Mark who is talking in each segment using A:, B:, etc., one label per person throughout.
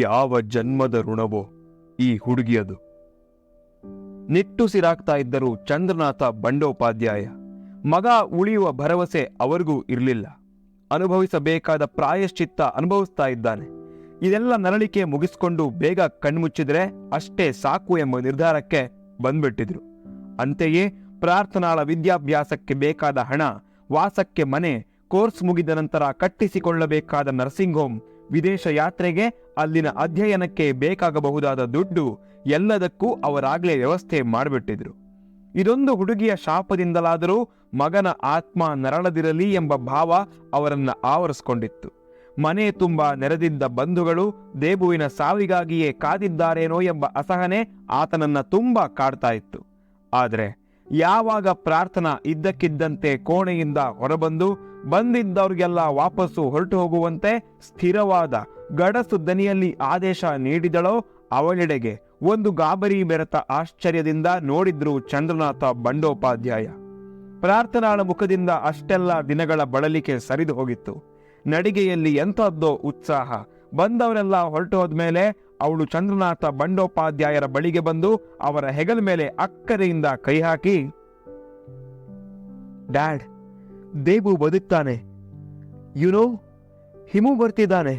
A: ಯಾವ ಜನ್ಮದ ಋಣವೋ ಈ ಹುಡುಗಿಯದು. ನಿಟ್ಟುಸಿರಾಗ್ತಾ ಇದ್ದರು ಚಂದ್ರನಾಥ ಬಂಡೋಪಾಧ್ಯಾಯ. ಮಗ ಉಳಿಯುವ ಭರವಸೆ ಅವರಿಗೂ ಇರಲಿಲ್ಲ. ಅನುಭವಿಸಬೇಕಾದ ಪ್ರಾಯಶ್ಚಿತ್ತ ಅನುಭವಿಸ್ತಾ ಇದ್ದಾನೆ. ಇದೆಲ್ಲ ನರಳಿಕೆ ಮುಗಿಸ್ಕೊಂಡು ಬೇಗ ಕಣ್ಮುಚ್ಚಿದ್ರೆ ಅಷ್ಟೇ ಸಾಕು ಎಂಬ ನಿರ್ಧಾರಕ್ಕೆ ಬಂದ್ಬಿಟ್ಟಿದ್ರು. ಅಂತೆಯೇ ಪ್ರಾರ್ಥನಾಳ ವಿದ್ಯಾಭ್ಯಾಸಕ್ಕೆ ಬೇಕಾದ ಹಣ, ವಾಸಕ್ಕೆ ಮನೆ, ಕೋರ್ಸ್ ಮುಗಿದ ನಂತರ ಕಟ್ಟಿಸಿಕೊಳ್ಳಬೇಕಾದ ನರ್ಸಿಂಗ್ ಹೋಮ್ ವಿದೇಶ ಯಾತ್ರೆಗೆ ಅಲ್ಲಿನ ಅಧ್ಯಯನಕ್ಕೆ ಬೇಕಾಗಬಹುದಾದ ದುಡ್ಡು ಎಲ್ಲದಕ್ಕೂ ಅವರಾಗಲೇ ವ್ಯವಸ್ಥೆ ಮಾಡಿಬಿಟ್ಟಿದ್ರು. ಇದೊಂದು ಹುಡುಗಿಯ ಶಾಪದಿಂದಲಾದರೂ ಮಗನ ಆತ್ಮ ನರಳದಿರಲಿ ಎಂಬ ಭಾವ ಅವರನ್ನು ಆವರಿಸಿಕೊಂಡಿತ್ತು. ಮನೆ ತುಂಬ ನೆರೆದಿದ್ದ ಬಂಧುಗಳು ದೇಬುವಿನ ಸಾವಿಗಾಗಿಯೇ ಕಾದಿದ್ದಾರೇನೋ ಎಂಬ ಅಸಹನೆ ಆತನನ್ನ ತುಂಬ ಕಾಡ್ತಾ ಇತ್ತು. ಆದರೆ ಯಾವಾಗ ಪ್ರಾರ್ಥನಾ ಇದ್ದಕ್ಕಿದ್ದಂತೆ ಕೋಣೆಯಿಂದ ಹೊರಬಂದು ಬಂದಿದ್ದವ್ರಿಗೆಲ್ಲ ವಾಪಸ್ಸು ಹೊರಟು ಹೋಗುವಂತೆ ಸ್ಥಿರವಾದ ಗಡಸು ದನಿಯಲ್ಲಿ ಆದೇಶ ನೀಡಿದಳೋ ಅವಳೆಡೆಗೆ ಒಂದು ಗಾಬರಿ ಬೆರೆತ ಆಶ್ಚರ್ಯದಿಂದ ನೋಡಿದ್ರು ಚಂದ್ರನಾಥ ಬಂಡೋಪಾಧ್ಯಾಯ. ಪ್ರಾರ್ಥನಾಳ ಮುಖದಿಂದ ಅಷ್ಟೆಲ್ಲ ದಿನಗಳ ಬಳಲಿಕೆ ಸರಿದು ಹೋಗಿತ್ತು. ನಡಿಗೆಯಲ್ಲಿ ಎಂಥದ್ದೋ ಉತ್ಸಾಹ. ಬಂದವರೆಲ್ಲ ಹೊರಟು ಹೋದ್ಮೇಲೆ ಅವಳು ಚಂದ್ರನಾಥ ಬಂಡೋಪಾಧ್ಯಾಯರ ಬಳಿಗೆ ಬಂದು ಅವರ ಹೆಗಲ ಮೇಲೆ ಅಕ್ಕರೆಯಿಂದ ಕೈ ಹಾಕಿ, ಡ್ಯಾಡ್ ದೇಬು ಬದುಕ್ತಾನೆ. ಯುನೋ ಹಿಮು ಬರ್ತಿದ್ದಾನೆ.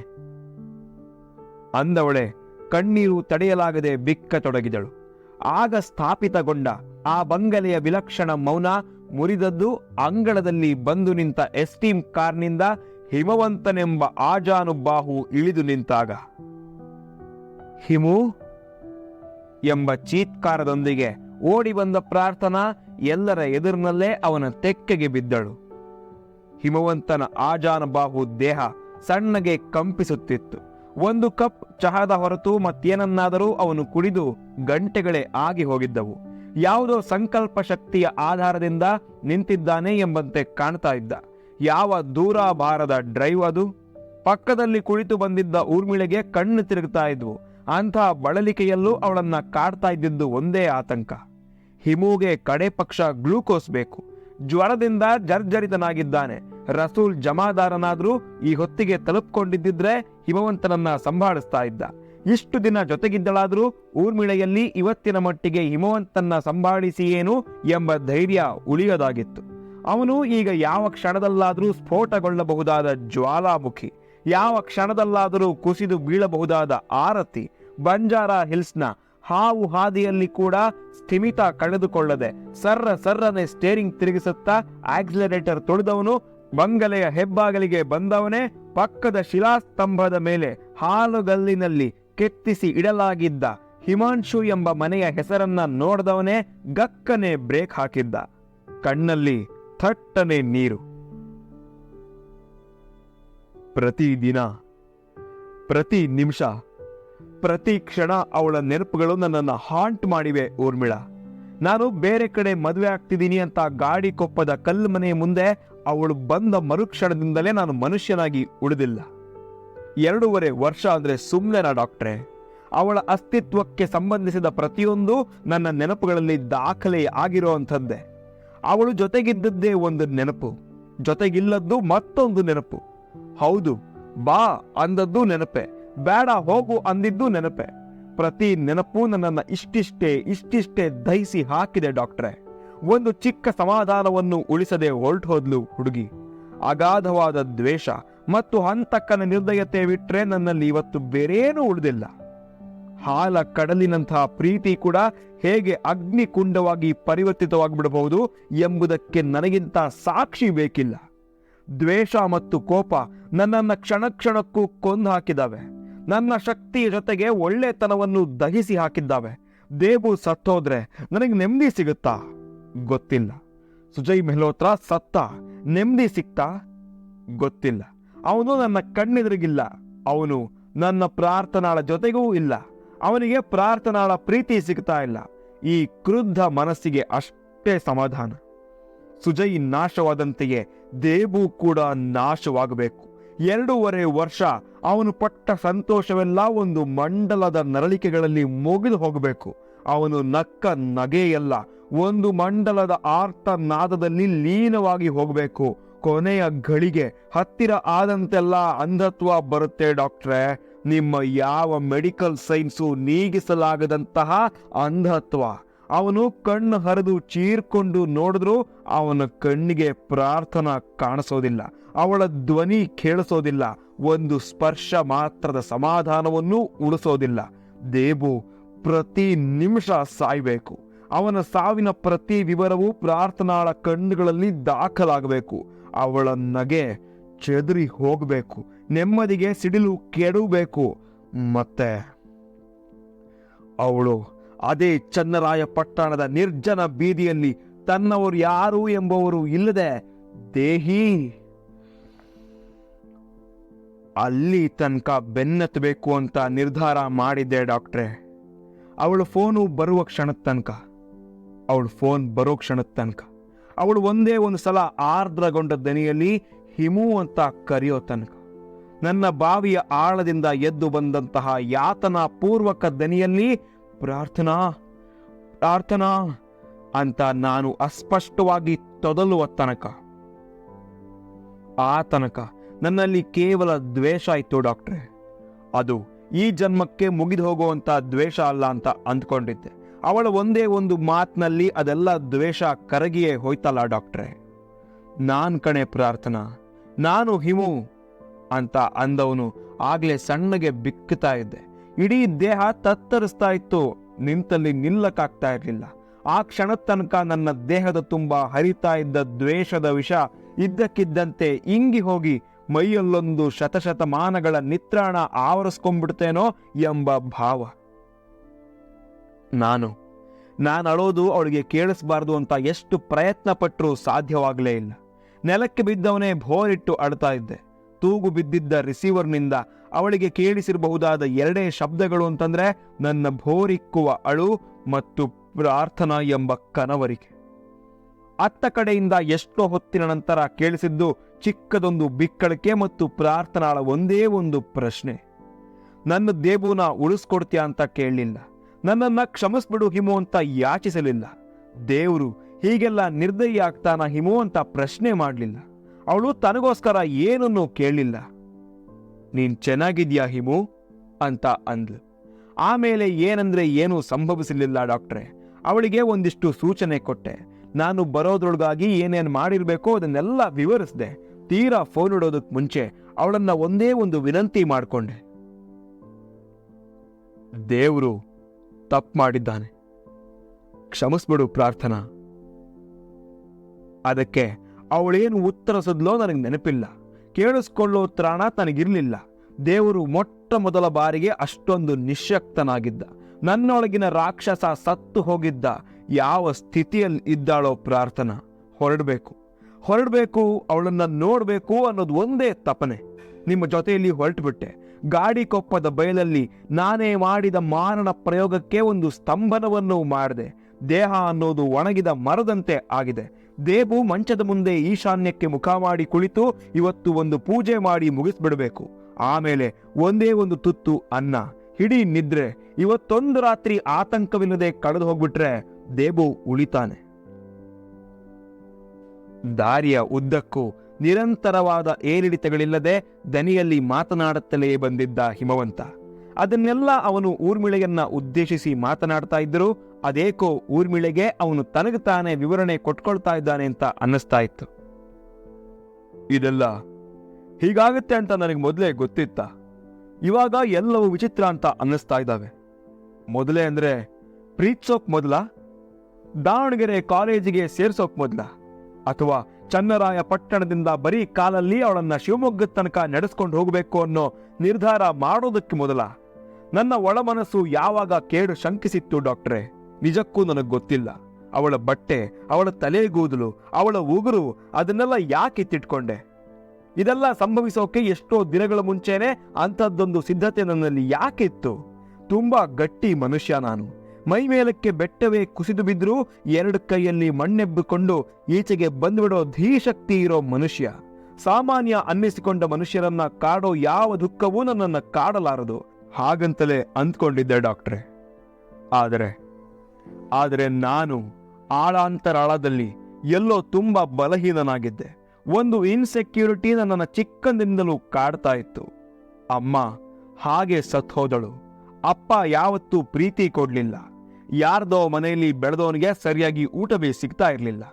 A: ಅಂದವಳೆ ಕಣ್ಣೀರು ತಡೆಯಲಾಗದೆ ಬಿಕ್ಕ ತೊಡಗಿದಳು ಆಗ ಸ್ಥಾಪಿತಗೊಂಡ ಆ ಬಂಗಲೆಯ ವಿಲಕ್ಷಣ ಮೌನ ಮುರಿದದ್ದು ಅಂಗಳದಲ್ಲಿ ಬಂದು ನಿಂತ ಎಸ್ಟೀಮ್ ಕಾರ್ನಿಂದ ಹಿಮವಂತನೆಂಬ ಆಜಾನುಬಾಹು ಇಳಿದು ನಿಂತಾಗ. ಹಿಮು ಎಂಬ ಚೀತ್ಕಾರದೊಂದಿಗೆ ಓಡಿ ಬಂದ ಪ್ರಾರ್ಥನಾ ಎಲ್ಲರ ಎದುರಿನಲ್ಲೇ ಅವನ ತೆಕ್ಕೆಗೆ ಬಿದ್ದಳು. ಹಿಮವಂತನ ಆಜಾನಬಾಹು ದೇಹ ಸಣ್ಣಗೆ ಕಂಪಿಸುತ್ತಿತ್ತು. ಒಂದು ಕಪ್ ಚಹಾದ ಹೊರತು ಮತ್ತೇನನ್ನಾದರೂ ಅವನು ಕುಡಿದು ಗಂಟೆಗಳೇ ಆಗಿ ಹೋಗಿದ್ದವು. ಯಾವುದೋ ಸಂಕಲ್ಪ ಶಕ್ತಿಯ ಆಧಾರದಿಂದ ನಿಂತಿದ್ದಾನೆ ಎಂಬಂತೆ ಕಾಣ್ತಾ ಇದ್ದ. ಯಾವ ದೂರ ಬಾರದ ಡ್ರೈವ್ ಅದು? ಪಕ್ಕದಲ್ಲಿ ಕುಳಿತು ಬಂದಿದ್ದ ಊರ್ಮಿಳೆಗೆ ಕಣ್ಣು ತಿರುಗ್ತಾ ಇದ್ವು. ಅಂಥ ಬಳಲಿಕೆಯಲ್ಲೂ ಅವಳನ್ನ ಕಾಡ್ತಾ ಇದ್ದಿದ್ದು ಒಂದೇ ಆತಂಕ. ಹಿಮೂಗೆ ಕಡೆ ಪಕ್ಷ ಗ್ಲೂಕೋಸ್ ಬೇಕು. ಜ್ವರದಿಂದ ಜರ್ಜರಿತನಾಗಿದ್ದಾನೆ. ರಸೂಲ್ ಜಮಾದಾರನಾದ್ರೂ ಈ ಹೊತ್ತಿಗೆ ತಲುಪ್ಕೊಂಡಿದ್ದಿದ್ರೆ ಹಿಮವಂತನನ್ನ ಸಂಭಾಳಿಸ್ತಾ ಇದ್ದ. ಇಷ್ಟು ದಿನ ಜೊತೆಗಿದ್ದಳಾದರೂ ಊರ್ಮಿಳೆಯಲ್ಲಿ ಇವತ್ತಿನ ಮಟ್ಟಿಗೆ ಹಿಮವಂತನ್ನ ಸಂಭಾಳಿಸಿಯೇನು ಎಂಬ ಧೈರ್ಯ ಉಳಿಯದಾಗಿತ್ತು. ಅವನು ಈಗ ಯಾವ ಕ್ಷಣದಲ್ಲಾದರೂ ಸ್ಫೋಟಗೊಳ್ಳಬಹುದಾದ ಜ್ವಾಲಾಮುಖಿ, ಯಾವ ಕ್ಷಣದಲ್ಲಾದರೂ ಕುಸಿದು ಬೀಳಬಹುದಾದ ಆರತಿ, ಬಂಜಾರ ಹಿಲ್ಸ್ನ ಹಾವು ಹಾದಿಯಲ್ಲಿ ಕೂಡ ಸ್ಥಿಮಿತ ಕಳೆದುಕೊಳ್ಳದೆ ಸರ್ರ ಸರ್ರನೆ ಸ್ಟೇರಿಂಗ್ ತಿರುಗಿಸುತ್ತಾ ಆಕ್ಸಿಲರೇಟರ್ ತೊಳೆದವನು ಬಂಗಲೆಯ ಹೆಬ್ಬಾಗಲಿಗೆ ಬಂದವನೇ ಪಕ್ಕದ ಶಿಲಾಸ್ತಂಭದ ಮೇಲೆ ಹಾಲುಗಲ್ಲಿನಲ್ಲಿ ಕೆತ್ತಿಸಿ ಇಡಲಾಗಿದ್ದ ಹಿಮಾಂಶು ಎಂಬ ಮನೆಯ ಹೆಸರನ್ನ ನೋಡಿದವನೇ ಗಕ್ಕನೆ ಬ್ರೇಕ್ ಹಾಕಿದ್ದ. ಕಣ್ಣಲ್ಲಿ ಥಟ್ಟನೆ ನೀರು. ಪ್ರತಿದಿನ, ಪ್ರತಿ ನಿಮಿಷ ಪ್ರತಿ ಕ್ಷಣ ಅವಳ ನೆನಪುಗಳು ನನ್ನನ್ನು ಹಾಂಟ್ ಮಾಡಿವೆ, ಊರ್ಮಿಳ. ನಾನು ಬೇರೆ ಕಡೆ ಮದುವೆ ಆಗ್ತಿದ್ದೀನಿ ಅಂತ ಗಾಡಿ ಕೊಪ್ಪದ ಕಲ್ಲು ಮನೆಯ ಮುಂದೆ ಅವಳು ಬಂದ ಮರುಕ್ಷಣದಿಂದಲೇ ನಾನು ಮನುಷ್ಯನಾಗಿ ಉಳಿದಿಲ್ಲ. ಎರಡೂವರೆ ವರ್ಷ ಅಂದ್ರೆ ಸುಮ್ಮನೆನಾ ಡಾಕ್ಟ್ರೆ. ಅವಳ ಅಸ್ತಿತ್ವಕ್ಕೆ ಸಂಬಂಧಿಸಿದ ಪ್ರತಿಯೊಂದು ನನ್ನ ನೆನಪುಗಳಲ್ಲಿ ದಾಖಲೆ ಆಗಿರುವಂಥದ್ದೇ ಅವಳು ಜೊತೆಗಿದ್ದದ್ದೇ ಒಂದು ನೆನಪು. ಜೊತೆಗಿಲ್ಲದ್ದು ಮತ್ತೊಂದು ನೆನಪು. ಹೌದು, ಬಾ ಅಂದದ್ದು ನೆನಪೆ. ಬೇಡ ಹೋಗು ಅಂದಿದ್ದು ನೆನಪೆ. ಪ್ರತಿ ನೆನಪು ನನ್ನನ್ನು ಇಷ್ಟಿಷ್ಟೇ ಇಷ್ಟಿಷ್ಟೇ ದಹಿಸಿ ಹಾಕಿದೆ ಡಾಕ್ಟ್ರೆ. ಒಂದು ಚಿಕ್ಕ ಸಮಾಧಾನವನ್ನು ಉಳಿಸದೆ ಹೊರಟು ಹೋದ್ಲು ಹುಡುಗಿ. ಅಗಾಧವಾದ ದ್ವೇಷ ಮತ್ತು ಹಂತಕ್ಕನ ನಿರ್ದಯತೆ ಬಿಟ್ರೆ ನನ್ನಲ್ಲಿ ಇವತ್ತು ಬೇರೇನೂ ಉಳಿದಿಲ್ಲ. ಹಾಲ ಕಡಲಿನಂತಹ ಪ್ರೀತಿ ಕೂಡ ಹೇಗೆ ಅಗ್ನಿಕುಂಡವಾಗಿ ಪರಿವರ್ತಿತವಾಗಿಬಿಡಬಹುದು ಎಂಬುದಕ್ಕೆ ನನಗಿಂತ ಸಾಕ್ಷಿ ಬೇಕಿಲ್ಲ. ದ್ವೇಷ ಮತ್ತು ಕೋಪ ನನ್ನನ್ನು ಕ್ಷಣ ಕ್ಷಣಕ್ಕೂ ಕೊಂದು ಹಾಕಿದಾವೆ. ನನ್ನ ಶಕ್ತಿ ಜೊತೆಗೆ ಒಳ್ಳೆತನವನ್ನು ದಹಿಸಿ ಹಾಕಿದ್ದಾವೆ. ದೇಬು ಸತ್ತೋದ್ರೆ ನನಗೆ ನೆಮ್ಮದಿ ಸಿಗುತ್ತಾ? ಗೊತ್ತಿಲ್ಲ. ಸುಜಯ್ ಮೆಹ್ಲೋತ್ರ ಸತ್ತ ನೆಮ್ಮದಿ ಸಿಕ್ತಾ? ಗೊತ್ತಿಲ್ಲ. ಅವನು ನನ್ನ ಕಣ್ಣೆದುರಿಗಿಲ್ಲ. ಅವನು ನನ್ನ ಪ್ರಾರ್ಥನಾಳ ಜೊತೆಗೂ ಇಲ್ಲ. ಅವನಿಗೆ ಪ್ರಾರ್ಥನಾಳ ಪ್ರೀತಿ ಸಿಗ್ತಾ ಇಲ್ಲ. ಈ ಕ್ರುದ್ಧ ಮನಸ್ಸಿಗೆ ಅಷ್ಟೇ ಸಮಾಧಾನ. ಸುಜಯ್ ನಾಶವಾದಂತೆಯೇ ದೇಬು ಕೂಡ ನಾಶವಾಗಬೇಕು. ಎರಡೂವರೆ ವರ್ಷ ಅವನು ಪಟ್ಟ ಸಂತೋಷವೆಲ್ಲ ಒಂದು ಮಂಡಲದ ನರಳಿಕೆಗಳಲ್ಲಿ ಮುಗಿದು ಹೋಗಬೇಕು. ಅವನು ನಕ್ಕ ನಗೆಯಲ್ಲ ಒಂದು ಮಂಡಲದ ಆರ್ತ ನಾದದಲ್ಲಿ ಲೀನವಾಗಿ ಹೋಗಬೇಕು. ಕೊನೆಯ ಗಳಿಗೆ ಹತ್ತಿರ ಆದಂತೆಲ್ಲ ಅಂಧತ್ವ ಬರುತ್ತೆ ಡಾಕ್ಟ್ರೆ. ನಿಮ್ಮ ಯಾವ ಮೆಡಿಕಲ್ ಸೈನ್ಸು ನೀಗಿಸಲಾಗದಂತಹ ಅಂಧತ್ವ. ಅವನು ಕಣ್ಣು ಹರಿದು ಚೀರ್ಕೊಂಡು ನೋಡಿದ್ರು ಅವನ ಕಣ್ಣಿಗೆ ಪ್ರಾರ್ಥನಾ ಕಾಣಿಸೋದಿಲ್ಲ, ಅವಳ ಧ್ವನಿ ಕೇಳಿಸೋದಿಲ್ಲ, ಒಂದು ಸ್ಪರ್ಶ ಮಾತ್ರದ ಸಮಾಧಾನವನ್ನು ಉಳಿಸೋದಿಲ್ಲ. ದೇವು ಪ್ರತಿ ನಿಮಿಷ ಸಾಯ್ಬೇಕು. ಅವನ ಸಾವಿನ ಪ್ರತಿ ವಿವರವೂ ಪ್ರಾರ್ಥನಾಳ ಕಣ್ಣುಗಳಲ್ಲಿ ದಾಖಲಾಗಬೇಕು. ಅವಳ ನಗೆ ಚೆದರಿ ಹೋಗಬೇಕು, ನೆಮ್ಮದಿಗೆ ಸಿಡಿಲು ಕೆಡಬೇಕು ಮತ್ತೆ ಅವಳು ಅದೇ ಚನ್ನರಾಯ ಪಟ್ಟಣದ ನಿರ್ಜನ ಬೀದಿಯಲ್ಲಿ ತನ್ನವರು ಯಾರು ಎಂಬವರು ಇಲ್ಲದೆ ದೇಹಿ. ಅಲ್ಲಿ ತನಕ ಬೆನ್ನತ್ತಬೇಕು ಅಂತ ನಿರ್ಧಾರ ಮಾಡಿದ್ದೆ ಡಾಕ್ಟ್ರೆ. ಅವಳು ಫೋನು ಬರುವ ಕ್ಷಣದ ತನಕ. ಅವಳು ಫೋನ್ ಬರೋ ಕ್ಷಣದ ತನಕ. ಅವಳು ಒಂದೇ ಒಂದು ಸಲ ಆರ್ದ್ರಗೊಂಡ ದನಿಯಲ್ಲಿ ಹಿಮು ಅಂತ ಕರೆಯೋ ತನಕ. ನನ್ನ ಬಾವಿಯ ಆಳದಿಂದ ಎದ್ದು ಬಂದಂತಹ ಯಾತನಾ ಪೂರ್ವಕ ದನಿಯಲ್ಲಿ ಪ್ರಾರ್ಥನಾ ಪ್ರಾರ್ಥನಾ ಅಂತ ನಾನು ಅಸ್ಪಷ್ಟವಾಗಿ ತೊದಲುವ ತನಕ. ಆ ತನಕ ನನ್ನಲ್ಲಿ ಕೇವಲ ದ್ವೇಷ ಇತ್ತು ಡಾಕ್ಟ್ರೆ. ಅದು ಈ ಜನ್ಮಕ್ಕೆ ಮುಗಿದು ಹೋಗುವಂಥ ದ್ವೇಷ ಅಲ್ಲ ಅಂತ ಅಂದ್ಕೊಂಡಿದ್ದೆ. ಅವಳ ಒಂದೇ ಒಂದು ಮಾತಿನಲ್ಲಿ ಅದೆಲ್ಲ ದ್ವೇಷ ಕರಗಿಯೇ ಹೋಯ್ತಲ್ಲ ಡಾಕ್ಟ್ರೆ. ನಾನು ಕಣೆ ಪ್ರಾರ್ಥನಾ, ನಾನು ಹಿಮು ಅಂತ ಅಂದವನು ಆಗಲೇ ಸಣ್ಣಗೆ ಬಿಕ್ಕುತ್ತಾ ಇದ್ದೆ. ಇಡೀ ದೇಹ ತತ್ತರಿಸ್ತಾ ಇತ್ತು. ನಿಂತಲ್ಲಿ ನಿಲ್ಲಕ್ಕಾಗ್ತಾ ಇರಲಿಲ್ಲ. ಆ ಕ್ಷಣದ ತನಕ ನನ್ನ ದೇಹದ ತುಂಬ ಹರಿತಾ ಇದ್ದ ದ್ವೇಷದ ವಿಷ ಇದ್ದಕ್ಕಿದ್ದಂತೆ ಇಂಗಿ ಹೋಗಿ ಮೈಯಲ್ಲೊಂದು ಶತಶತಮಾನಗಳ ನಿತ್ರಾಣ ಆವರಿಸ್ಕೊಂಡ್ಬಿಡ್ತೇನೋ ಎಂಬ ಭಾವ. ನಾನು ನಾನು ಅಳೋದು ಅವಳಿಗೆ ಕೇಳಿಸ್ಬಾರ್ದು ಅಂತ ಎಷ್ಟು ಪ್ರಯತ್ನ ಪಟ್ಟರೂ ಸಾಧ್ಯವಾಗಲೇ ಇಲ್ಲ. ನೆಲಕ್ಕೆ ಬಿದ್ದವನೇ ಭೋರಿಟ್ಟು ಅಳ್ತಾ ಇದ್ದೆ. ತೂಗು ಬಿದ್ದಿದ್ದ ರಿಸೀವರ್ನಿಂದ ಅವಳಿಗೆ ಕೇಳಿಸಿರಬಹುದಾದ ಎರಡೇ ಶಬ್ದಗಳು ಅಂತಂದ್ರೆ, ನನ್ನ ಭೋರಿಕ್ಕುವ ಅಳು ಮತ್ತು ಪ್ರಾರ್ಥನಾ ಎಂಬ ಕನವರಿಕೆ ಅತ್ತ ಕಡೆಯಿಂದ ಎಷ್ಟೋ ಹೊತ್ತಿನ ನಂತರ ಕೇಳಿಸಿದ್ದು ಚಿಕ್ಕದೊಂದು ಬಿಕ್ಕಳಿಕೆ ಮತ್ತು ಪ್ರಾರ್ಥನಾಳ ಒಂದೇ ಒಂದು ಪ್ರಶ್ನೆ. ನನ್ನ ದೇಬುನ ಉಳಿಸ್ಕೊಡ್ತೀಯ ಅಂತ ಕೇಳಲಿಲ್ಲ. ನನ್ನನ್ನ ಕ್ಷಮಿಸ್ಬಿಡು ಹಿಮು ಅಂತ ಯಾಚಿಸಲಿಲ್ಲ. ದೇವರು, ಹೀಗೆಲ್ಲ ನಿರ್ದಯಿ ಆಗ್ತಾನ ಹಿಮು ಅಂತ ಪ್ರಶ್ನೆ ಮಾಡಲಿಲ್ಲ. ಅವಳು ತನಗೋಸ್ಕರ ಏನನ್ನೂ ಕೇಳಿಲ್ಲ. ನೀನ್ ಚೆನ್ನಾಗಿದ್ಯಾ ಹಿಮು? ಅಂತ ಅಂದ್ಲು. ಆಮೇಲೆ ಏನಂದ್ರೆ ಏನೂ ಸಂಭವಿಸಲಿಲ್ಲ ಡಾಕ್ಟ್ರೆ. ಅವಳಿಗೆ ಒಂದಿಷ್ಟು ಸೂಚನೆ ಕೊಟ್ಟೆ. ನಾನು ಬರೋದ್ರೊಳಗಾಗಿ ಏನೇನು ಮಾಡಿರಬೇಕೋ ಅದನ್ನೆಲ್ಲ ವಿವರಿಸಿದೆ. ತೀರಾ ಫೋನ್ ಇಡೋದಕ್ಕೆ ಮುಂಚೆ ಅವಳನ್ನ ಒಂದೇ ಒಂದು ವಿನಂತಿ ಮಾಡಿಕೊಂಡೆ. ದೇವರು ತಪ್ಪು ಮಾಡಿದ್ದಾನೆ. ಕ್ಷಮಿಸ್ಬಿಡು ಪ್ರಾರ್ಥನಾ. ಅದಕ್ಕೆ ಅವಳೇನು ಉತ್ತರಿಸಿದ್ಲೋ ನನಗೆ ನೆನಪಿಲ್ಲ. ಕೇಳಿಸ್ಕೊಳ್ಳೋ ತ್ರಾಣ ತನಗಿರಲಿಲ್ಲ. ದೇವರು ಮೊಟ್ಟ ಮೊದಲ ಬಾರಿಗೆ ಅಷ್ಟೊಂದು ನಿಶಕ್ತನಾಗಿದ್ದ ನನ್ನೊಳಗಿನ ರಾಕ್ಷಸ ಸತ್ತು ಹೋಗಿದ್ದ. ಯಾವ ಸ್ಥಿತಿಯಲ್ಲಿ ಇದ್ದಾಳೋ ಪ್ರಾರ್ಥನಾ. ಹೊರಡಬೇಕು. ಹೊರಡಬೇಕು, ಅವಳನ್ನ ನೋಡಬೇಕು ಅನ್ನೋದು ಒಂದೇ ತಪನೆ. ನಿಮ್ಮ ಜೊತೆಯಲ್ಲಿ ಹೊರಟುಬಿಟ್ಟೆ. ಗಾಡಿ ಕೊಪ್ಪದ ಬಯಲಲ್ಲಿ ನಾನೇ ಮಾಡಿದ ಮಾರಣ ಪ್ರಯೋಗಕ್ಕೆ ಒಂದು ಸ್ತಂಭನವನ್ನು ಮಾಡಿದೆ. ದೇಹ ಅನ್ನೋದು ಒಣಗಿದ ಮರದಂತೆ ಆಗಿದೆ. ದೇವು ಮಂಚದ ಮುಂದೆ ಈಶಾನ್ಯಕ್ಕೆ ಮುಖ ಮಾಡಿ ಕುಳಿತು ಇವತ್ತು ಒಂದು ಪೂಜೆ ಮಾಡಿ ಮುಗಿಸ್ಬಿಡಬೇಕು. ಆಮೇಲೆ ಒಂದೇ ಒಂದು ತುತ್ತು ಅನ್ನ, ಹಿಡೀ ನಿದ್ರೆ, ಇವತ್ತೊಂದು ರಾತ್ರಿ ಆತಂಕವಿಲ್ಲದೆ ಕಳೆದು ಹೋಗ್ಬಿಟ್ರೆ ದೇಬು ಉಳಿತಾನೆ. ದಾರಿಯ ಉದ್ದಕ್ಕೂ ನಿರಂತರವಾದ ಏರಿಳಿತಗಳಿಲ್ಲದೆ ದನಿಯಲ್ಲಿ ಮಾತನಾಡುತ್ತಲೇ ಬಂದಿದ್ದ ಹಿಮವಂತ. ಅದನ್ನೆಲ್ಲ ಅವನು ಊರ್ಮಿಳೆಯನ್ನ ಉದ್ದೇಶಿಸಿ ಮಾತನಾಡ್ತಾ ಇದ್ದರೂ. ಅದೇಕೋ ಊರ್ಮಿಳೆಗೆ ಅವನು ತನಗೆ ತಾನೇ ವಿವರಣೆ ಕೊಟ್ಕೊಳ್ತಾ ಇದ್ದಾನೆ ಅಂತ ಅನ್ನಿಸ್ತಾ ಇತ್ತು. ಇದೆಲ್ಲ ಹೀಗಾಗುತ್ತೆ ಅಂತ ನನಗೆ ಮೊದಲೇ ಗೊತ್ತಿತ್ತ. ಇವಾಗ ಎಲ್ಲವೂ ವಿಚಿತ್ರ ಅಂತ ಅನ್ನಿಸ್ತಾ ಇದ್ದಾವೆ. ಮೊದಲೇ ಅಂದರೆ ಪ್ರೀತ್ಸೋಕ್ ಮೊದಲ? ದಾವಣಗೆರೆ ಕಾಲೇಜಿಗೆ ಸೇರ್ಸೋಕ್ ಮೊದಲ? ಅಥವಾ ಚನ್ನರಾಯ ಪಟ್ಟಣದಿಂದ ಬರೀ ಕಾಲಲ್ಲಿ ಅವಳನ್ನ ಶಿವಮೊಗ್ಗದ ತನಕ ನಡೆಸ್ಕೊಂಡು ಹೋಗಬೇಕು ಅನ್ನೋ ನಿರ್ಧಾರ ಮಾಡೋದಕ್ಕೆ ಮೊದಲ? ನನ್ನ ಒಳಮನಸ್ಸು ಯಾವಾಗ ಕೇಡು ಶಂಕಿಸಿತ್ತು ಡಾಕ್ಟ್ರೆ? ನಿಜಕ್ಕೂ ನನಗೆ ಗೊತ್ತಿಲ್ಲ. ಅವಳ ಬಟ್ಟೆ, ಅವಳ ತಲೆ ಗೂದಲು, ಅವಳ ಉಗುರು ಅದನ್ನೆಲ್ಲ ಯಾಕೆ ಎತ್ತಿಟ್ಕೊಂಡೆ ಇದೆಲ್ಲ ಸಂಭವಿಸೋಕೆ ಎಷ್ಟೋ ದಿನಗಳ ಮುಂಚೆನೆ ಅಂಥದ್ದೊಂದು ಸಿದ್ಧತೆ ನನ್ನಲ್ಲಿ ಯಾಕಿತ್ತು ತುಂಬಾ ಗಟ್ಟಿ ಮನುಷ್ಯ ನಾನು. ಮೈ ಮೇಲಕ್ಕೆ ಬೆಟ್ಟವೇ ಕುಸಿದು ಬಿದ್ದರೂ ಎರಡು ಕೈಯಲ್ಲಿ ಮಣ್ಣೆಬ್ಬಿಕೊಂಡು ಈಚೆಗೆ ಬಂದ್ಬಿಡೋ ಧೀಶಕ್ತಿ ಇರೋ ಮನುಷ್ಯ. ಸಾಮಾನ್ಯ ಅನ್ನಿಸಿಕೊಂಡ ಮನುಷ್ಯರನ್ನ ಕಾಡೋ ಯಾವ ದುಃಖವೂ ನನ್ನನ್ನು ಕಾಡಲಾರದು. ಹಾಗಂತಲೇ ಅಂದ್ಕೊಂಡಿದ್ದೆ ಡಾಕ್ಟ್ರೆ. ಆದರೆ ಆದರೆ ನಾನು ಆಳಾಂತರಾಳದಲ್ಲಿ ಎಲ್ಲೋ ತುಂಬಾ ಬಲಹೀನನಾಗಿದ್ದೆ. ಒಂದು ಇನ್ಸೆಕ್ಯೂರಿಟಿ ನನ್ನ ಚಿಕ್ಕಂದಿಂದಲೂ ಕಾಡ್ತಾ ಇತ್ತು. ಅಮ್ಮ, ಹಾಗೆ ಸತ್ ಹೋದಳು. ಅಪ್ಪ ಯಾವತ್ತೂ ಪ್ರೀತಿ ಕೊಡ್ಲಿಲ್ಲ. ಯಾರ್ದೋ ಮನೆಯಲ್ಲಿ ಬೆಳೆದವನಿಗೆ ಸರಿಯಾಗಿ ಊಟವೇ ಸಿಗ್ತಾ ಇರಲಿಲ್ಲ.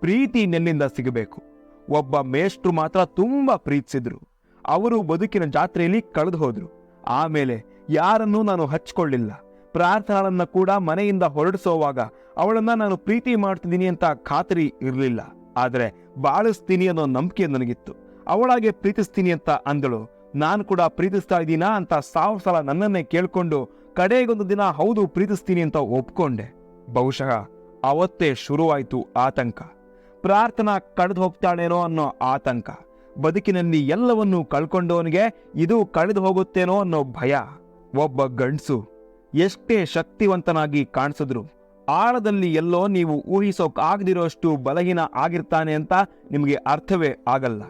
A: ಪ್ರೀತಿ ನೆಲ್ಲಿಂದ ಸಿಗಬೇಕು. ಒಬ್ಬ ಮೇಷ್ಟ್ರು ಮಾತ್ರ ತುಂಬಾ ಪ್ರೀತಿಸಿದ್ರು. ಅವರು ಬದುಕಿನ ಜಾತ್ರೆಯಲ್ಲಿ ಕಳೆದು ಹೋದ್ರು. ಆಮೇಲೆ ಯಾರನ್ನೂ ನಾನು ಹಚ್ಕೊಳ್ಳಿಲ್ಲ. ಪ್ರಾರ್ಥನಾಳನ್ನ ಕೂಡ ಮನೆಯಿಂದ ಹೊರಡಿಸೋವಾಗ ಅವಳನ್ನ ನಾನು ಪ್ರೀತಿ ಮಾಡ್ತಿದ್ದೀನಿ ಅಂತ ಖಾತರಿ ಇರಲಿಲ್ಲ. ಆದರೆ ಬಾಳಿಸ್ತೀನಿ ಅನ್ನೋ ನಂಬಿಕೆ ನನಗಿತ್ತು. ಅವಳಾಗೆ ಪ್ರೀತಿಸ್ತೀನಿ ಅಂತ ಅಂದಳು. ನಾನು ಕೂಡ ಪ್ರೀತಿಸ್ತಾ ಇದ್ದೀನಾ ಅಂತ ಸಾವಿರ ಸಲ ನನ್ನನ್ನೇ ಕೇಳಿಕೊಂಡು ಕಡೆಗೊಂದು ದಿನ ಹೌದು ಪ್ರೀತಿಸ್ತೀನಿ ಅಂತ ಒಪ್ಕೊಂಡೆ. ಬಹುಶಃ ಅವತ್ತೇ ಶುರುವಾಯಿತು ಆತಂಕ. ಪ್ರಾರ್ಥನಾ ಕಳೆದು ಹೋಗ್ತಾಳೇನೋ ಅನ್ನೋ ಆತಂಕ. ಬದುಕಿನಲ್ಲಿ ಎಲ್ಲವನ್ನೂ ಕಳ್ಕೊಂಡವನಿಗೆ ಇದು ಕಳೆದು ಹೋಗುತ್ತೇನೋ ಅನ್ನೋ ಭಯ. ಒಬ್ಬ ಗಂಡ್ಸು ಎಷ್ಟೇ ಶಕ್ತಿವಂತನಾಗಿ ಕಾಣಿಸಿದ್ರು ಆಳದಲ್ಲಿ ಎಲ್ಲೋ ನೀವು ಊಹಿಸೋಕ್ ಆಗದಿರೋಷ್ಟು ಬಲಹೀನ ಆಗಿರ್ತಾನೆ ಅಂತ ನಿಮಗೆ ಅರ್ಥವೇ ಆಗಲ್ಲ.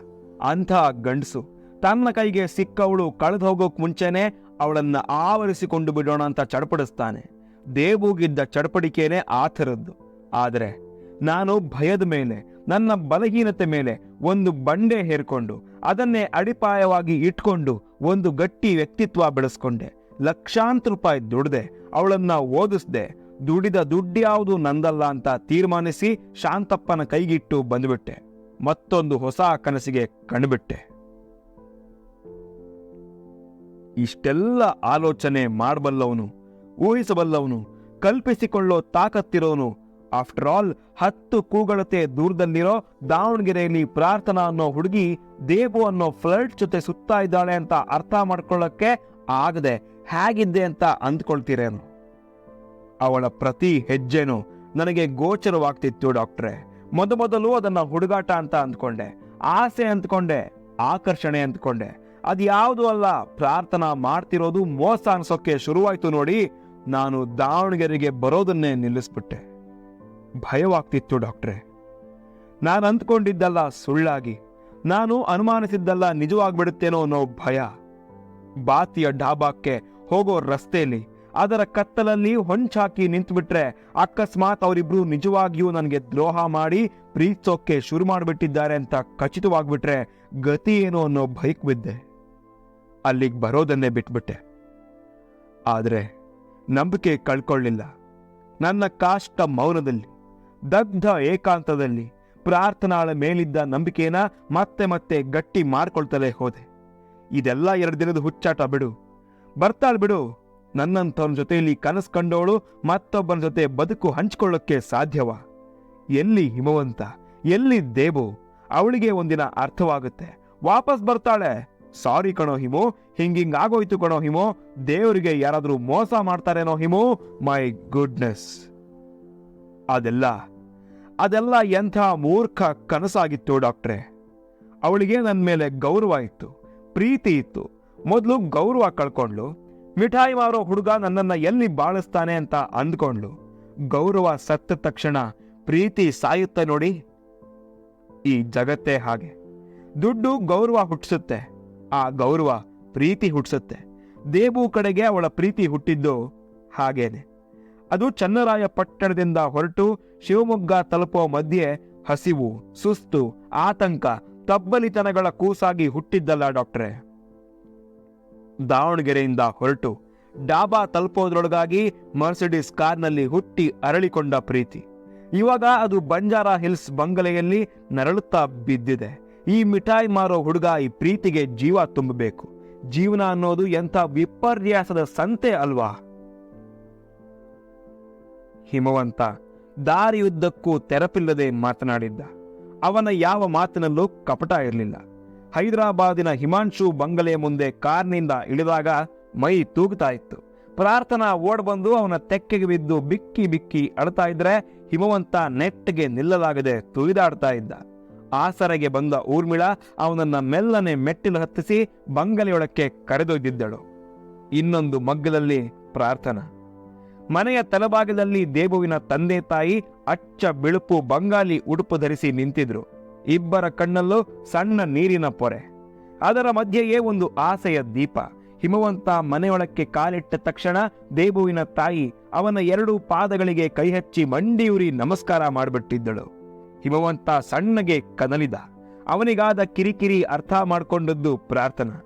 A: ಅಂಥ ಗಂಡಸು. ತನ್ನ ಕೈಗೆ ಸಿಕ್ಕವಳು ಕಳೆದು ಹೋಗೋಕ್ ಮುಂಚೆನೆ ಅವಳನ್ನ ಆವರಿಸಿಕೊಂಡು ಬಿಡೋಣ ಅಂತ ಚಡಪಡಿಸ್ತಾನೆ. ದೇವೂಗಿದ್ದ ಚಡಪಡಿಕೆನೇ ಆ ಥರದ್ದು. ಆದರೆ ನಾನು ಭಯದ ಮೇಲೆ, ನನ್ನ ಬಲಹೀನತೆ ಮೇಲೆ ಒಂದು ಬಂಡೆ ಹೇರ್ಕೊಂಡು, ಅದನ್ನೇ ಅಡಿಪಾಯವಾಗಿ ಇಟ್ಕೊಂಡು ಒಂದು ಗಟ್ಟಿ ವ್ಯಕ್ತಿತ್ವ ಬೆಳೆಸ್ಕೊಂಡೆ. ಲಕ್ಷಾಂತರ ರೂಪಾಯಿ ದುಡ್ದೆ, ಅವಳನ್ನ ಓದಿಸ್ದೆ, ದುಡಿದ ದುಡ್ಡ್ಯಾವುದು ನಂದಲ್ಲ ಅಂತ ತೀರ್ಮಾನಿಸಿ ಶಾಂತಪ್ಪನ ಕೈಗಿಟ್ಟು ಬಂದ್ಬಿಟ್ಟೆ. ಮತ್ತೊಂದು ಹೊಸ ಕನಸಿಗೆ ಕಣ್ಬಿಟ್ಟೆ. ಇಷ್ಟೆಲ್ಲ ಆಲೋಚನೆ ಮಾಡಬಲ್ಲವನು, ಊಹಿಸಬಲ್ಲವನು, ಕಲ್ಪಿಸಿಕೊಳ್ಳೋ ತಾಕತ್ತಿರೋನು. ಆಫ್ಟರ್ ಆಲ್ ಹತ್ತು ಕೂಗಳತೆ ದೂರದಲ್ಲಿರೋ ದಾವಣಗೆರೆಯಲ್ಲಿ ಪ್ರಾರ್ಥನಾ ಅನ್ನೋ ಹುಡುಗಿ ದೇಬು ಅನ್ನೋ ಫ್ಲರ್ಟ್ ಜೊತೆ ಸುತ್ತಾ ಇದ್ದಾಳೆ ಅಂತ ಅರ್ಥ ಮಾಡ್ಕೊಳ್ಳಕ್ಕೆ ಆಗದೆ ಹೇಗಿದ್ದೆ ಅಂತ ಅಂದ್ಕೊಳ್ತೀರೇನು? ಅವಳ ಪ್ರತಿ ಹೆಜ್ಜೆನೂ ನನಗೆ ಗೋಚರವಾಗ್ತಿತ್ತು, ಡಾಕ್ಟ್ರೆ. ಮೊದಮೊದಲು ಅದನ್ನ ಹುಡುಗಾಟ ಅಂತ ಅಂದ್ಕೊಂಡೆ. ಆಸೆ ಅಂದ್ಕೊಂಡೆ, ಆಕರ್ಷಣೆ ಅಂದ್ಕೊಂಡೆ. ಅದ್ಯಾವುದು ಅಲ್ಲ, ಪ್ರಾರ್ಥನಾ ಮಾಡ್ತಿರೋದು ಮೋಸ ಅನ್ಸೋಕ್ಕೆ ಶುರುವಾಯ್ತು ನೋಡಿ ನಾನು ದಾವಣಗೆರೆಗೆ ಬರೋದನ್ನೇ ನಿಲ್ಲಿಸ್ಬಿಟ್ಟೆ. ಭಯವಾಗ್ತಿತ್ತು, ಡಾಕ್ಟ್ರೆ. ನಾನು ಅಂದ್ಕೊಂಡಿದ್ದಲ್ಲ ಸುಳ್ಳಾಗಿ, ನಾನು ಅನುಮಾನಿಸಿದ್ದಲ್ಲ ನಿಜವಾಗ್ಬಿಡುತ್ತೇನೋ ಅನ್ನೋ ಭಯ. ಬಾತಿಯ ಡಾಬಾಕ್ಕೆ ಹೋಗೋ ರಸ್ತೆಯಲ್ಲಿ. ಅದರ ಕತ್ತಲಲ್ಲಿ ಹೊಂಚಾಕಿ ನಿಂತುಬಿಟ್ರೆ ಅಕಸ್ಮಾತ್ ಅವರಿಬ್ರು ನಿಜವಾಗಿಯೂ ನನಗೆ ದ್ರೋಹ ಮಾಡಿ ಪ್ರೀತಿಸೋಕೆ ಶುರು ಮಾಡಿಬಿಟ್ಟಿದ್ದಾರೆ ಅಂತ ಖಚಿತವಾಗ್ಬಿಟ್ರೆ ಗತಿ ಏನು ಅನ್ನೋ ಬೈಕ್ ಬಿದ್ದೆ. ಅಲ್ಲಿಗೆ ಬರೋದನ್ನೇ ಬಿಟ್ಬಿಟ್ಟೆ. ಆದರೆ ನಂಬಿಕೆ ಕಳ್ಕೊಳ್ಳಿಲ್ಲ. ನನ್ನ ಕಾಷ್ಟ ಮೌನದಲ್ಲಿ, ದಗ್ಧ ಏಕಾಂತದಲ್ಲಿ, ಪ್ರಾರ್ಥನಾಳ ಮೇಲಿದ್ದ ನಂಬಿಕೆನ ಮತ್ತೆ ಮತ್ತೆ ಗಟ್ಟಿ ಮಾರ್ಕೊಳ್ತಲೇ ಹೋದೆ. ಇದೆಲ್ಲ ಎರಡು ದಿನದ ಹುಚ್ಚಾಟ ಬಿಡು. ಬರ್ತಾಳ್ ಬಿಡು. ನನ್ನಂಥವ್ರ ಜೊತೆಯಲ್ಲಿ ಕನಸು ಕಂಡವಳು ಮತ್ತೊಬ್ಬನ ಜೊತೆ ಬದುಕು ಹಂಚ್ಕೊಳ್ಳೋಕ್ಕೆ ಸಾಧ್ಯವ. ಎಲ್ಲಿ ಹಿಮವಂತ, ಎಲ್ಲಿ ದೇವು, ಅವಳಿಗೆ ಒಂದಿನ ಅರ್ಥವಾಗುತ್ತೆ. ವಾಪಸ್ ಬರ್ತಾಳೆ. ಸಾರಿ ಕಣೋ ಹಿಮೋ, ಹಿಂಗಿಂಗ್ ಆಗೋಯ್ತು ಕಣೋ ಹಿಮೋ, ದೇವರಿಗೆ ಯಾರಾದರೂ ಮೋಸ ಮಾಡ್ತಾರೇನೋ ಹಿಮೋ, ಮೈ ಗುಡ್ನೆಸ್. ಅದೆಲ್ಲ ಅದೆಲ್ಲ ಎಂಥ ಮೂರ್ಖ ಕನಸಾಗಿತ್ತು ಡಾಕ್ಟ್ರೆ. ಅವಳಿಗೆ ನನ್ನ ಮೇಲೆ ಗೌರವ ಇತ್ತು, ಪ್ರೀತಿ ಇತ್ತು. ಮೊದಲು ಗೌರವ ಕಳ್ಕೊಂಡ್ಲು. ಮಿಠಾಯಿ ಮಾರೋ ಹುಡುಗ ನನ್ನನ್ನ ಎಲ್ಲಿ ಬಾಳಿಸ್ತಾನೆ ಅಂತ ಅಂದ್ಕೊಂಡ್ಲು. ಗೌರವ ಸತ್ತ ತಕ್ಷಣ ಪ್ರೀತಿ ಸಾಯುತ್ತೆ ನೋಡಿ. ಈ ಜಗತ್ತೇ ಹಾಗೆ. ದುಡ್ಡು ಗೌರವ ಹುಟ್ಟಿಸುತ್ತೆ. ಆ ಗೌರವ ಪ್ರೀತಿ ಹುಟ್ಟಿಸುತ್ತೆ. ದೇಬು ಕಡೆಗೆ ಅವಳ ಪ್ರೀತಿ ಹುಟ್ಟಿದ್ದು ಹಾಗೇನೆ. ಅದು ಚನ್ನರಾಯ ಪಟ್ಟಣದಿಂದ ಹೊರಟು ಶಿವಮೊಗ್ಗ ತಲುಪೋ ಮಧ್ಯೆ ಹಸಿವು, ಸುಸ್ತು, ಆತಂಕ, ತಬ್ಬಲಿತನಗಳ ಕೂಸಾಗಿ ಹುಟ್ಟಿದ್ದಲ್ಲ ಡಾಕ್ಟ್ರೆ. ದಾವಣಗೆರೆಯಿಂದ ಹೊರಟು ಡಾಬಾ ತಲುಪೋದ್ರೊಳಗಾಗಿ ಮರ್ಸಿಡಿಸ್ ಕಾರ್ನಲ್ಲಿ ಹುಟ್ಟಿ ಅರಳಿಕೊಂಡ ಪ್ರೀತಿ. ಇವಾಗ ಅದು ಬಂಜಾರ ಹಿಲ್ಸ್ ಬಂಗಲೆಯಲ್ಲಿ ನರಳುತ್ತಾ ಬಿದ್ದಿದೆ. ಈ ಮಿಠಾಯಿ ಮಾರೋ ಹುಡುಗ ಈ ಪ್ರೀತಿಗೆ ಜೀವ ತುಂಬಬೇಕು. ಜೀವನ ಅನ್ನೋದು ಎಂಥ ವಿಪರ್ಯಾಸದ ಸಂತೆ ಅಲ್ವಾ? ಹಿಮವಂತ ದಾರಿಯುದ್ದಕ್ಕೂ ತೆರಪಿಲ್ಲದೆ ಮಾತನಾಡಿದ್ದ. ಅವನ ಯಾವ ಮಾತಿನಲ್ಲೂ ಕಪಟ ಇರಲಿಲ್ಲ. ಹೈದರಾಬಾದಿನ ಹಿಮಾಂಶು ಬಂಗಲೆಯ ಮುಂದೆ ಕಾರ್ನಿಂದ ಇಳಿದಾಗ ಮೈ ತೂಗುತ್ತಾ ಇತ್ತು. ಪ್ರಾರ್ಥನಾ ಓಡ್ ಬಂದು ಅವನ ತೆಕ್ಕೆಗೆ ಬಿದ್ದು ಬಿಕ್ಕಿ ಬಿಕ್ಕಿ ಅಳ್ತಾ ಇದ್ರೆ ಹಿಮವಂತ ನೆಟ್ಟಿಗೆ ನಿಲ್ಲಲಾಗದೆ ತುಳಿದಾಡ್ತಾ ಇದ್ದ. ಆಸರೆಗೆ ಬಂದ ಊರ್ಮಿಳ ಅವನನ್ನ ಮೆಲ್ಲನೆ ಮೆಟ್ಟಿಲು ಹತ್ತಿಸಿ ಬಂಗಲೆಯೊಳಕ್ಕೆ ಕರೆದೊಯ್ದಿದ್ದಳು. ಇನ್ನೊಂದು ಮಗ್ಗದಲ್ಲಿ ಪ್ರಾರ್ಥನಾ. ಮನೆಯ ತಲಭಾಗದಲ್ಲಿ ದೇಬುವಿನ ತಂದೆ ತಾಯಿ ಅಚ್ಚ ಬಿಳುಪು ಬಂಗಾಲಿ ಉಡುಪು ಧರಿಸಿ ನಿಂತಿದ್ರು. ಇಬ್ಬರ ಕಣ್ಣಲ್ಲೂ ಸಣ್ಣ ನೀರಿನ ಪೊರೆ. ಅದರ ಮಧ್ಯೆಯೇ ಒಂದು ಆಸೆಯ ದೀಪ. ಹಿಮವಂತ ಮನೆಯೊಳಕ್ಕೆ ಕಾಲಿಟ್ಟ ತಕ್ಷಣ ದೇಬುವಿನ ತಾಯಿ ಅವನ ಎರಡು ಪಾದಗಳಿಗೆ ಕೈ ಹಚ್ಚಿ ಮಂಡಿಯುರಿ ನಮಸ್ಕಾರ ಮಾಡಿಬಿಟ್ಟಿದ್ದಳು. ಹಿಮವಂತ ಸಣ್ಣಗೆ ಕದಲಿದ. ಅವನಿಗಾದ ಕಿರಿಕಿರಿ ಅರ್ಥ ಮಾಡಿಕೊಂಡದ್ದು ಪ್ರಾರ್ಥನಾ.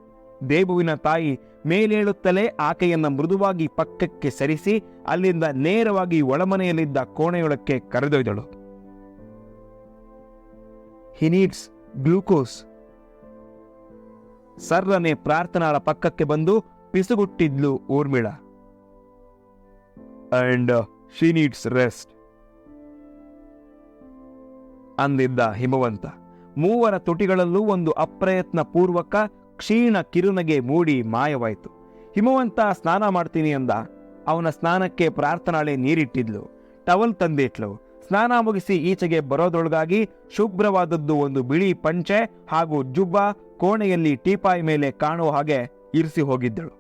A: ದೇಬುವಿನ ತಾಯಿ ಮೇಲೇಳುತ್ತಲೇ ಆಕೆಯನ್ನ ಮೃದುವಾಗಿ ಪಕ್ಕಕ್ಕೆ ಸರಿಸಿ ಅಲ್ಲಿಂದ ನೇರವಾಗಿ ಒಳಮನೆಯಲ್ಲಿದ್ದ ಕೋಣೆಯೊಳಕ್ಕೆ ಕರೆದೊಯ್ದಳು. ಹಿ ನೀಡ್ಸ್ ಗ್ಲೂಕೋಸ್ ಸರ್ರನೆ ಪ್ರಾರ್ಥನಾಳ ಪಕ್ಕಕ್ಕೆ ಬಂದು ಪಿಸುಗುಟ್ಟಿದ್ಲು Urmila. And she needs rest ಅಂದಿದ್ದ Himavanta. ಮೂವರ ತುಟಿಗಳಲ್ಲೂ ಒಂದು ಅಪ್ರಯತ್ನ ಪೂರ್ವಕ ಕ್ಷೀಣ ಕಿರುನಗೆ ಮೂಡಿ ಮಾಯವಾಯಿತು. ಹಿಮವಂತ, ಸ್ನಾನ ಮಾಡ್ತೀನಿ ಅಂದ. ಅವನ ಸ್ನಾನಕ್ಕೆ ಪ್ರಾರ್ಥನಾಳೆ ನೀರಿಟ್ಟಿದ್ಲು. ಟವಲ್ ತಂದಿಟ್ಲು. ಸ್ನಾನ ಮುಗಿಸಿ ಈಚೆಗೆ ಬರೋದ್ರೊಳಗಾಗಿ ಶುಭ್ರವಾದದ್ದು ಒಂದು ಬಿಳಿ ಪಂಚೆ ಹಾಗೂ ಜುಬ್ಬ ಕೋಣೆಯಲ್ಲಿ ಟೀಪಾಯಿ ಮೇಲೆ ಕಾಣುವ ಹಾಗೆ ಇರಿಸಿ ಹೋಗಿದ್ದಳು.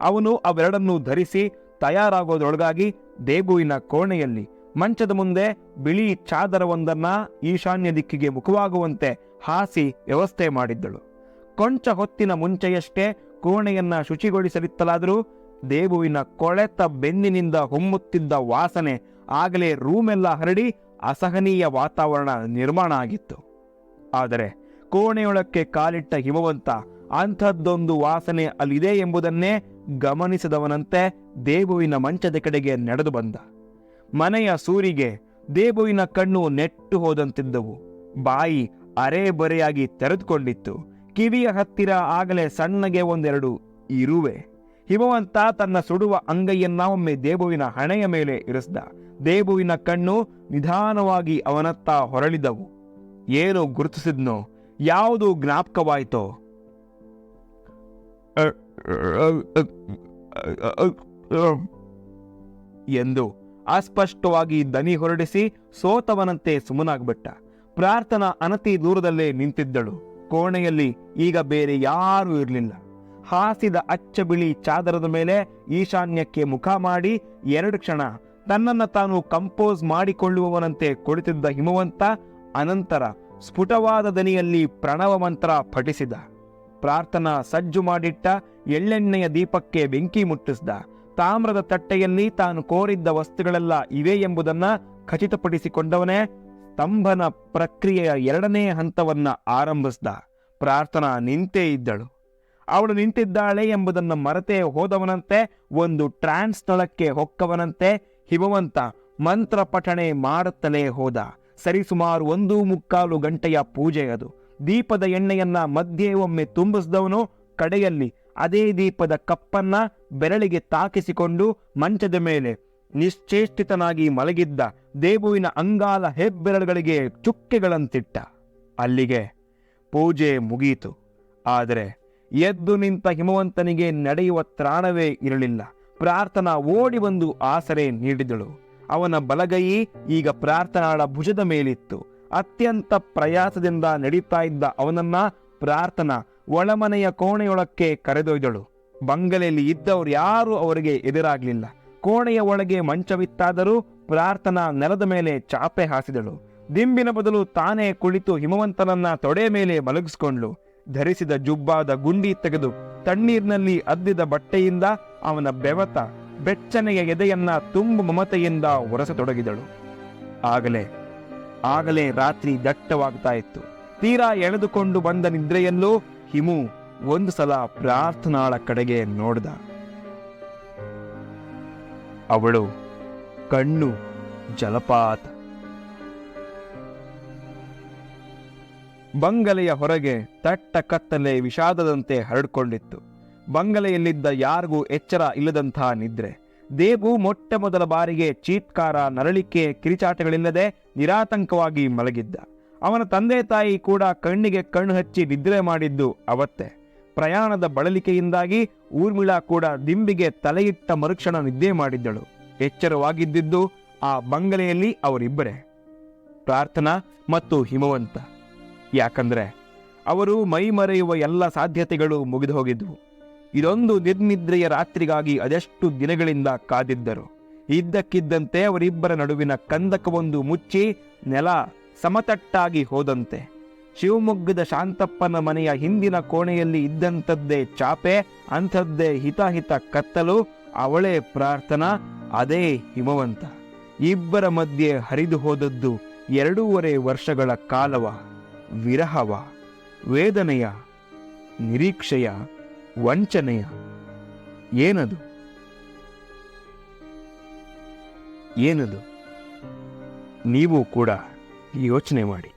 A: ಅವನು ಅವೆರಡನ್ನೂ ಧರಿಸಿ ತಯಾರಾಗೋದ್ರೊಳಗಾಗಿ ದೇಗುವಿನ ಕೋಣೆಯಲ್ಲಿ ಮಂಚದ ಮುಂದೆ ಬಿಳಿ ಚಾದರವೊಂದನ್ನ ಈಶಾನ್ಯ ದಿಕ್ಕಿಗೆ ಮುಖವಾಗುವಂತೆ ಹಾಸಿ ವ್ಯವಸ್ಥೆ ಮಾಡಿದ್ದಳು. ಕೊಂಚ ಹೊತ್ತಿನ ಮುಂಚೆಯಷ್ಟೇ ಕೋಣೆಯನ್ನ ಶುಚಿಗೊಳಿಸಲಿತ್ತಲಾದರೂ ದೇಬುವಿನ ಕೊಳೆತ ಬೆನ್ನಿನಿಂದ ಹೊಮ್ಮುತ್ತಿದ್ದ ವಾಸನೆ ಆಗಲೇ ರೂಮೆಲ್ಲ ಹರಡಿ ಅಸಹನೀಯ ವಾತಾವರಣ ನಿರ್ಮಾಣ ಆಗಿತ್ತು. ಆದರೆ ಕೋಣೆಯೊಳಕ್ಕೆ ಕಾಲಿಟ್ಟ ಹಿಮವಂತ ಅಂಥದ್ದೊಂದು ವಾಸನೆ ಅಲ್ಲಿದೆ ಎಂಬುದನ್ನೇ ಗಮನಿಸದವನಂತೆ ದೇಬುವಿನ ಮಂಚದ ಕಡೆಗೆ ನಡೆದು ಬಂದ. ಮನೆಯ ಸೂರಿಗೆ ದೇಬುವಿನ ಕಣ್ಣು ನೆಟ್ಟು ಹೋದಂತಿದ್ದವು. ಬಾಯಿ ಅರೆ ಬರೆಯಾಗಿ ತೆರೆದುಕೊಂಡಿತ್ತು. ಕಿವಿಯ ಹತ್ತಿರ ಆಗಲೇ ಸಣ್ಣಗೆ ಒಂದೆರಡು ಇರುವೆ. ಹಿಮವಂತ ತನ್ನ ಸುಡುವ ಅಂಗೈಯನ್ನ ಒಮ್ಮೆ ದೇಬುವಿನ ಹಣೆಯ ಮೇಲೆ ಇರಿಸಿದ. ದೇಬುವಿನ ಕಣ್ಣು ನಿಧಾನವಾಗಿ ಅವನತ್ತ ಹೊರಳಿದವು. ಏನು ಗುರುತಿಸಿದ್ನೋ, ಯಾವುದು ಜ್ಞಾಪಕವಾಯಿತೋ? ಎಂದು ಅಸ್ಪಷ್ಟವಾಗಿ ದನಿ ಹೊರಡಿಸಿ ಸೋತವನಂತೆ ಸುಮ್ಮನಾಗ್ಬಿಟ್ಟ ಪ್ರಾರ್ಥನಾ ಅನತಿ ದೂರದಲ್ಲೇ ನಿಂತಿದ್ದಳು. ಕೋಣೆಯಲ್ಲಿ ಈಗ ಬೇರೆ ಯಾರೂ ಇರಲಿಲ್ಲ. ಹಾಸಿದ ಅಚ್ಚ ಬಿಳಿ ಚಾದರದ ಮೇಲೆ ಈಶಾನ್ಯಕ್ಕೆ ಮುಖ ಮಾಡಿ ಎರಡು ಕ್ಷಣ ತನ್ನನ್ನು ತಾನು ಕಂಪೋಸ್ ಮಾಡಿಕೊಳ್ಳುವವನಂತೆ ಕುಳಿತಿದ್ದ ಹಿಮವಂತ ಅನಂತರ ಸ್ಫುಟವಾದ ದನಿಯಲ್ಲಿ ಪ್ರಣವ ಮಂತ್ರ ಪಠಿಸಿದ. ಪ್ರಾರ್ಥನಾ ಸಜ್ಜು ಮಾಡಿಟ್ಟ ಎಳ್ಳೆಣ್ಣೆಯ ದೀಪಕ್ಕೆ ಬೆಂಕಿ ಮುಟ್ಟಿಸಿದ. ತಾಮ್ರದ ತಟ್ಟೆಯಲ್ಲಿ ತಾನು ಕೋರಿದ್ದ ವಸ್ತುಗಳೆಲ್ಲ ಇವೆ ಎಂಬುದನ್ನ ಖಚಿತಪಡಿಸಿಕೊಂಡವನೇ ಸ್ತಂಭನ ಪ್ರಕ್ರಿಯೆಯ ಎರಡನೇ ಹಂತವನ್ನ ಆರಂಭಿಸಿದ. ಪ್ರಾರ್ಥನಾ ನಿಂತೇ ಇದ್ದಳು. ಅವಳು ನಿಂತಿದ್ದಾಳೆ ಎಂಬುದನ್ನು ಮರೆತೇ ಹೋದವನಂತೆ, ಒಂದು ಟ್ರಾನ್ಸ್ ಸ್ಥಳಕ್ಕೆ ಹೊಕ್ಕವನಂತೆ ಹಿಮವಂತ ಮಂತ್ರ ಪಠಣೆ ಮಾಡುತ್ತಲೇ ಹೋದ. ಸರಿಸುಮಾರು ಒಂದು ಮುಕ್ಕಾಲು ಗಂಟೆಯ ಪೂಜೆ ಅದು. ದೀಪದ ಎಣ್ಣೆಯನ್ನ ಮಧ್ಯೆ ಒಮ್ಮೆ ತುಂಬಿಸಿದವನು ಕಡೆಯಲ್ಲಿ ಅದೇ ದೀಪದ ಕಪ್ಪನ್ನ ಬೆರಳಿಗೆ ತಾಕಿಸಿಕೊಂಡು ಮಂಚದ ಮೇಲೆ ನಿಶ್ಚೇಷ್ಟಿತನಾಗಿ ಮಲಗಿದ್ದ ದೇವುವಿನ ಅಂಗಾಲ ಹೆಬ್ಬೆರಳುಗಳಿಗೆ ಚುಕ್ಕೆಗಳಂತಿಟ್ಟ. ಅಲ್ಲಿಗೆ ಪೂಜೆ ಮುಗಿಯಿತು ಆದರೆ ಎದ್ದು ನಿಂತ ಹಿಮವಂತನಿಗೆ ನಡೆಯುವ ತ್ರಾಣವೇ ಇರಲಿಲ್ಲ. ಪ್ರಾರ್ಥನಾ ಓಡಿ ಬಂದು ಆಸರೆ ನೀಡಿದಳು. ಅವನ ಬಲಗೈ ಈಗ ಪ್ರಾರ್ಥನಾಳ ಭುಜದ ಮೇಲಿತ್ತು. ಅತ್ಯಂತ ಪ್ರಯಾಸದಿಂದ ನಡೀತಾ ಇದ್ದ ಅವನನ್ನ ಪ್ರಾರ್ಥನಾ ಒಳಮನೆಯ ಕೋಣೆಯೊಳಕ್ಕೆ ಕರೆದೊಯ್ದಳು. ಬಂಗಲೆಯಲ್ಲಿ ಇದ್ದವರು ಯಾರೂ ಅವರಿಗೆ ಎದುರಾಗಲಿಲ್ಲ. ಕೋಣೆಯ ಒಳಗೆ ಮಂಚವಿತ್ತಾದರೂ ಪ್ರಾರ್ಥನಾ ನೆಲದ ಮೇಲೆ ಚಾಪೆ ಹಾಸಿದಳು. ದಿಂಬಿನ ಬದಲು ತಾನೇ ಕುಳಿತು ಹಿಮವಂತನನ್ನ ತೊಡೆ ಮೇಲೆ ಮಲಗಿಸ್ಕೊಂಡ್ಲು ಧರಿಸಿದ ಜುಬ್ಬಾದ ಗುಂಡಿ ತೆಗೆದು ತಣ್ಣೀರಿನಲ್ಲಿ ಅದ್ದಿದ ಬಟ್ಟೆಯಿಂದ ಅವನ ಬೆವತ ಬೆಚ್ಚನೆಯ ಎದೆಯನ್ನ ತುಂಬು ಮಮತೆಯಿಂದ ಒರೆಸತೊಡಗಿದಳು. ಆಗಲೇ ಆಗಲೇ ರಾತ್ರಿ ದಟ್ಟವಾಗ್ತಾ ಇತ್ತು. ತೀರಾ ಎಳೆದುಕೊಂಡು ಬಂದ ನಿದ್ರೆಯಲ್ಲೂ ಹಿಮು ಒಂದು ಸಲ ಪ್ರಾರ್ಥನಾಳ ಕಡೆಗೆ ನೋಡ್ದ. ಅವಳು ಕಣ್ಣು ಜಲಪಾತ. ಬಂಗಲೆಯ ಹೊರಗೆ ತಟ್ಟ ಕತ್ತಲೆ ವಿಷಾದದಂತೆ ಹರಡ್ಕೊಂಡಿತ್ತು. ಬಂಗಲೆಯಲ್ಲಿದ್ದ ಯಾರಿಗೂ ಎಚ್ಚರ ಇಲ್ಲದಂತಹ ನಿದ್ರೆ. ದೇವು ಮೊಟ್ಟ ಮೊದಲ ಬಾರಿಗೆ ಚೀತ್ಕಾರ, ನರಳಿಕೆ, ಕಿರಿಚಾಟಗಳಿಲ್ಲದೆ ನಿರಾತಂಕವಾಗಿ ಮಲಗಿದ್ದ. ಅವನ ತಂದೆ ತಾಯಿ ಕೂಡ ಕಣ್ಣಿಗೆ ಕಣ್ಣು ಹಚ್ಚಿ ನಿದ್ರೆ ಮಾಡಿದ್ದು ಅವತ್ತೆ. ಪ್ರಯಾಣದ ಬಳಲಿಕೆಯಿಂದಾಗಿ ಊರ್ಮಿಳಾ ಕೂಡ ದಿಂಬಿಗೆ ತಲೆಯಿಟ್ಟ ಮರುಕ್ಷಣ ನಿದ್ದೆ ಮಾಡಿದ್ದಳು. ಎಚ್ಚರವಾಗಿದ್ದಿದ್ದು ಆ ಬಂಗಲೆಯಲ್ಲಿ ಅವರಿಬ್ಬರೇ. ಪ್ರಾರ್ಥನಾ ಮತ್ತು ಹಿಮವಂತ. ಯಾಕಂದ್ರೆ ಅವರು ಮೈ ಮರೆಯುವ ಎಲ್ಲ ಸಾಧ್ಯತೆಗಳು ಮುಗಿದು ಹೋಗಿದ್ವು ಇದೊಂದು ನಿರ್ನಿದ್ರೆಯ ರಾತ್ರಿಗಾಗಿ ಅದೆಷ್ಟು ದಿನಗಳಿಂದ ಕಾದಿದ್ದರು. ಇದ್ದಕ್ಕಿದ್ದಂತೆ ಅವರಿಬ್ಬರ ನಡುವಿನ ಕಂದಕವೊಂದು ಮುಚ್ಚಿ ನೆಲ ಸಮತಟ್ಟಾಗಿ ಹೋದಂತೆ. ಶಿವಮೊಗ್ಗದ ಶಾಂತಪ್ಪನ ಮನೆಯ ಹಿಂದಿನ ಕೋಣೆಯಲ್ಲಿ ಇದ್ದಂಥದ್ದೇ ಚಾಪೆ, ಅಂಥದ್ದೇ ಹಿತಾಹಿತ ಕತ್ತಲು, ಅವಳೇ ಪ್ರಾರ್ಥನಾ, ಅದೇ ಹಿಮವಂತ. ಇಬ್ಬರ ಮಧ್ಯೆ ಹರಿದು ಹೋದದ್ದು ಎರಡೂವರೆ ವರ್ಷಗಳ ಕಾಲವ. ವಿರಹವ ವೇದನೆಯ ನಿರೀಕ್ಷೆಯ ವಂಚನೆಯ. ಏನದು? ಏನದು? ನೀವು ಕೂಡ ಯೋಚನೆ ಮಾಡಿ.